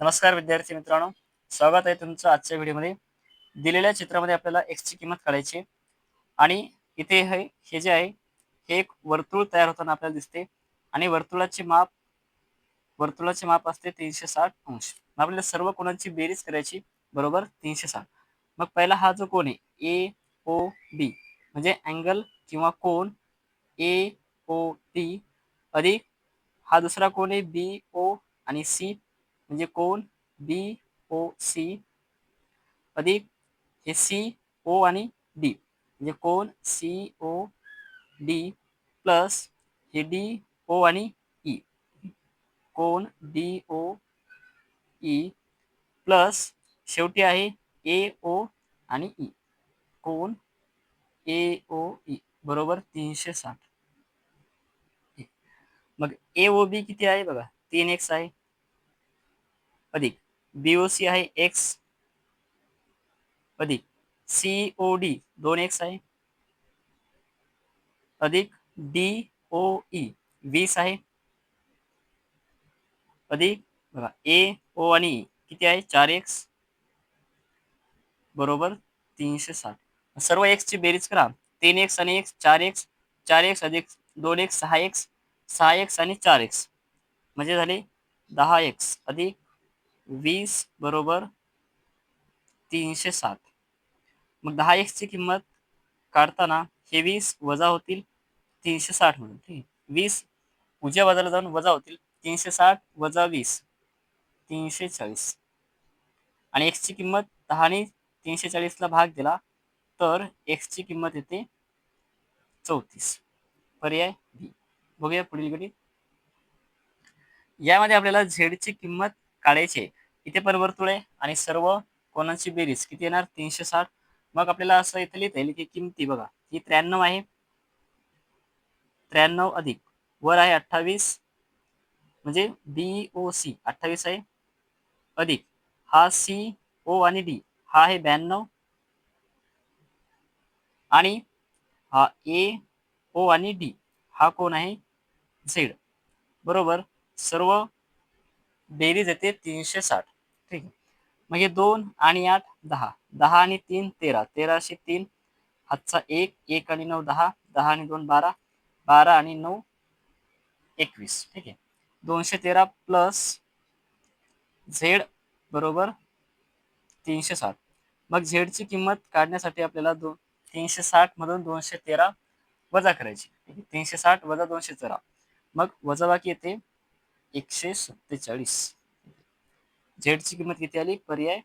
नमस्कार विद्यार्थी मित्रांनो. स्वागत आहे तुमचं आजच्या व्हिडिओमध्ये. दिलेल्या चित्रामध्ये आपल्याला एक्सची किंमत काढायची आणि इथे हे हे जे आहे हे एक वर्तुळ तयार होताना आपल्याला दिसते. आणि वर्तुळाचे माप वर्तुळाचे माप असते तीनशे साठ अंश. मग आपल्याला सर्व कोणाची बेरीज करायची बरोबर तीनशे साठ. मग पहिला हा जो कोण आहे ए ओ बी म्हणजे अँगल किंवा कोण ए ओ टी अधिक हा दुसरा कोण आहे बी ओ आणि सी म्हणजे कोण? B O C. अधिक हे सी ओ आणि डी. म्हणजे कोण? सी ओ डी प्लस हे डी ओ आणि ई. कोण? D O E. प्लस शेवटी आहे ए ओ आणि ई. कोण? A O E. बरोबर तीनशे साठ. मग ए ओ बी किती आहे बघा? तीन एक्स आहे. अधिक. बीओसी आहे एक्स अधिक. सीओ डी दोन एक्स आहे. अधिक डी ओ ई वीस आहे. अधिक बघा ए ओ आणि ई किती आहे? चार एक्स बरोबर तीनशे साठ. सर्व एक्सची बेरीज करा. तीन एक्स आणि एक्स चार एक्स चार एक्स अधिक दोन एक्स सहा एक्स सहा एक्स आणि चार एक्स म्हणजे झाले दहा एक्स अधिक वीस बरोबर तीनशे सात. मग दहा एक्सची किंमत काढताना हे वीस वजा होतील तीनशे साठ म्हणून. ठीक वीस उजव्या बाजूला जाऊन वजा होतील तीनशे साठ वजा वीस. तीनशे चाळीस. आणि एक्सची किंमत दहाने तीनशे चाळीसला भाग दिला तर एक्सची किंमत येते चौतीस. पर्याय बी. बघूया पुढील गणित. यामध्ये आपल्याला झेडची किंमत काढायचे इथे पण वर्तुळ आहे आणि सर्व कोणांची बेरीज किती येणार? तीनशे साठ. मग आपल्याला असं इथे लिहिता येईल की किंमती बघा. ही त्र्याण्णव आहे. त्र्याण्णव अधिक. वर आहे अठ्ठावीस. म्हणजे बी ओ सी अठ्ठावीस आहे. अधिक. हा सी ओ आणि डी हा आहे ब्याण्णव. आणि हा ए ओ आणि डी हा कोण आहे? झेड. बरोबर. सर्व बेरीज येते तीनशे साठ. ठीक. आहे मग हे दोन आणि आठ दहा. दहा आणि तीन तेरा. तेराशे तीन हातचा एक एक आणि नऊ दहा. दहा आणि दोन बारा. बारा आणि नऊ एकवीस. ठीक आहे. दोनशे तेरा प्लस झेड बरोबर तीनशे साठ. मग झेडची किंमत काढण्यासाठी आपल्याला दोन तीनशे साठ मधून दोनशे तेरा वजा करायची. ठीक आहे. तीनशे साठ वजा दोनशे तेरा. मग वजाबाकी येते एकशे सत्तेचाळीस. झेडची किंमत किती आली? पर्याय